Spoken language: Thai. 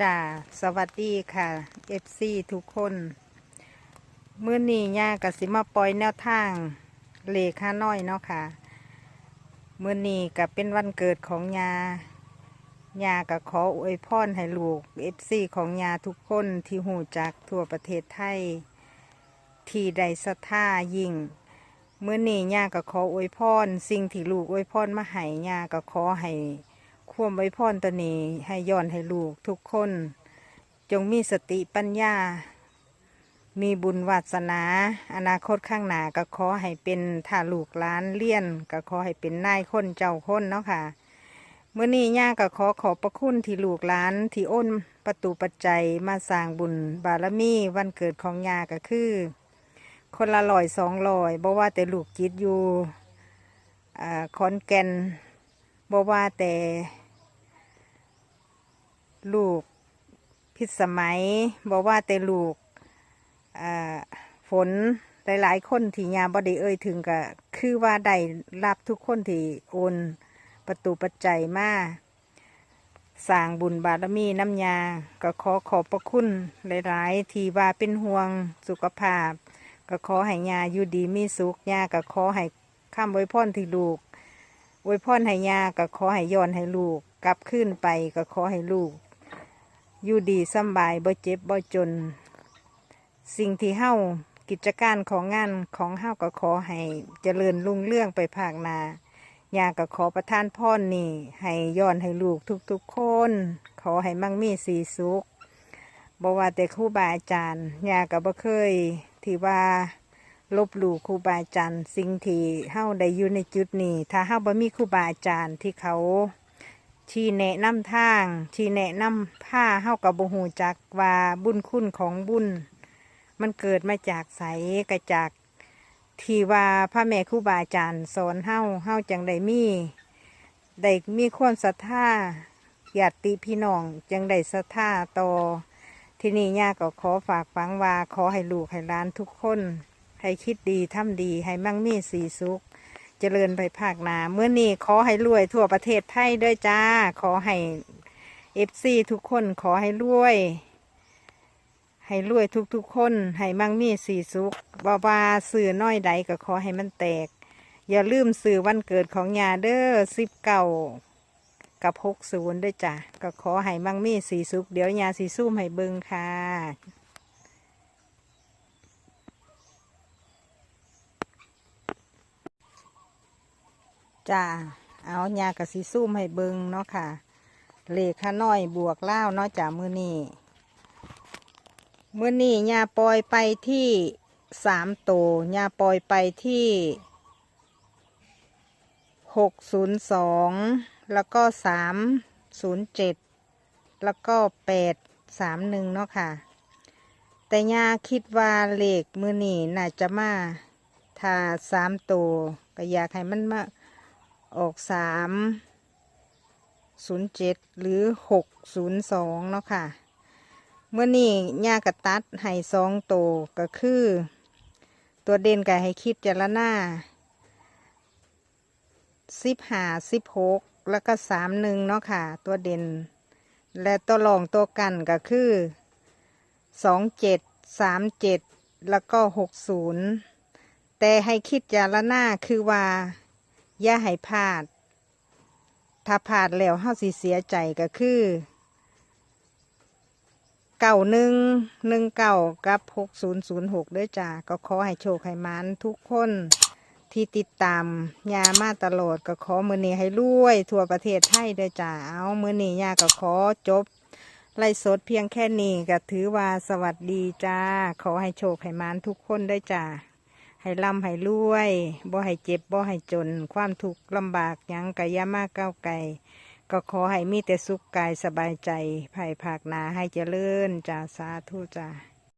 จ้าสวัสดีค่ะ FC ทุกคนมื้อนี้ย่ากับสิมาปล่อยแนวทางเลขาน้อยเนาะค่ะมื้อนี้กับเป็นวันเกิดของยาย่ากับขออวยพรให้ลูก FC ของยาทุกคนที่หูจักทั่วประเทศไทย ที่ใดศรัทธายิ่งเมื่อนี้ย่าก็ขออวยพรสิ่งที่ลูกอวยพรมาให้ย่าก็ขอให้ ความอวยพรตนีให้ย้อนให้ลูกทุกคน จงมีสติปัญญา มีบุญวาสนา อนาคตข้างหน้าก็ขอให้เป็นถ้าลูกล้านเลี้ยน ก็ขอให้เป็นนายคนเจ้าคนเนาะค่ะเมื่อนี้ย่าก็ขอขอบพระคุณที่ลูกหลานที่อ้นประตูปัจจัยมาสร้างบุญบารมีวันเกิดของย่าก็คือ คนละลอยสองลอยบ่ว่าแต่ลูกจิตอยู่อ่าขอนแกนบ่ว่าแต่ ลูกพิษสมัยบ่ว่าแต่ลูกฝนหลายๆ คนที่ยาบด้เอ่ยถึงก็คือว่าได้รับทุกคนที่โอนประตูปัจจัยมาสร้างบุญบารมีน้ำยา ก็ขอขอบพระคุณหลายๆ ที่ว่าเป็นห่วงสุขภาพ ก็ขอให้ยาอยู่ดีมีสุขยาก็ขอให้ข้ามไว้พรที่ลูกไว้พรให้ยาก็ขอให้ย้อนให้ลูก กลับขึ้นไปก็ขอให้ลูก อยู่ดีสบายบ่เจ็บบ่จน สิ่งที่เฮ้ากิจการของงานของเฮ้าก็ขอให้เจริญรุ่งเรื่องไปภาคหนายาก็ขอประทานพรนี่ ให้ย้อนให้ลูกทุกๆคน ขอให้มั่งมีสีสุขบอกว่าแต่ครูบาอาจารย์ยากับบ่เคยที่ว่าลบหลู่ครูบาอาจารย์สิ่งที่เฮาได้อยู่ในจุดนี้ ถ้าเฮาบ่มีครูบาอาจารย์ที่เขา ชี้แนะนำทางชี้แนะนำผ้าเฮากับบ่ฮู้จักว่าบุญคุณของบุญ มันเกิดมาจากไสกระจากที่ว่าพระแม่ครูบาอาจารย์สอนเฮาเฮาจังได้มีได้มีความศรัทธาญาติพี่น้องจังได้ศรัทธาต่อที่นี่ย่าก็ขอฝากฝังว่าขอให้ลูกให้ล้านทุกคน ให้คิดดีทำดีให้มั่งมีสีสุข เจริญไปภาคหนาเมื่อนี้ขอให้รวยทั่วประเทศไทยด้วยจ้า ขอให้เอฟซีทุกคนขอให้รวย ให้รวยทุกๆคน ให้มั่งมีสีสุขบาวาสื่อน้อยใดก็ขอให้มันแตก อย่าลืมสื่อวันเกิดของยาเด้อสิบเก้ากับหกศูนย์ด้วยจ้ะก็ขอให้มั่งมีสีสุขเดี๋ยวยาสีซุ่มให้เบิงค่ะ จ้าเอายากับสีซุ่มให้เบิงเนาะค่ะ เลขขาน้อยบวกเล่าเนาะจ้ามือนี้มือนี้ยาปล่อยไปที่สามโตวยาปล่อยไปที่หกศูนย์สองแล้วก็สามศูนย์เจ็ดแล้วก็แปดสามหนึ่งเนาะค่ะ แต่ยาคิดว่าเลขมือนี่น่าจะมาถ้าสามตัวก็อยากให้มันมา ออกสามศูนย์เจ็ดหรือหกศูนย์สองเนาะค่ะ เมื่อนี่ย่ากระตัดให้สองโตก็คือ ตัวเด่นก็ให้คิดจารณาสิบห้าสิบหกแล้วก็สามหนึ่งเนาะค่ะ ตัวเด่น และตัวรองตัวกันก็คือสองเจ็ดสามเจ็ดแล้วก็หกศูนย์แต่ให้คิดจารณาคือว่า อย่าให้พลาด ถ้าพลาดแล้วเฮาสิเสียใจก็คือเก่าหนึ่งหนึ่งเก่ากับหกศูนย์ศูนย์หกด้วยจ้าก็ขอให้โชคให้มานทุกคนที่ติดตามยามาตลอดก็ขอมือนี้ให้รวย ทั่วประเทศไทยด้อจ้าเอามือนี้ยาก็ขอจบไล่สดเพียงแค่นี้ก็ถือว่าสวัสดีจ้า ขอให้โชคให้มานทุกคนได้อจ้า ให้ร่ำให้รวยบ่ให้เจ็บบ่ให้จน ความทุกข์ลำบากยังกะยามาก้าวไกลก็ขอให้มีแต่สุขกายสบายใจภายภาคหนาให้เจริญจ่าสาธุจ่า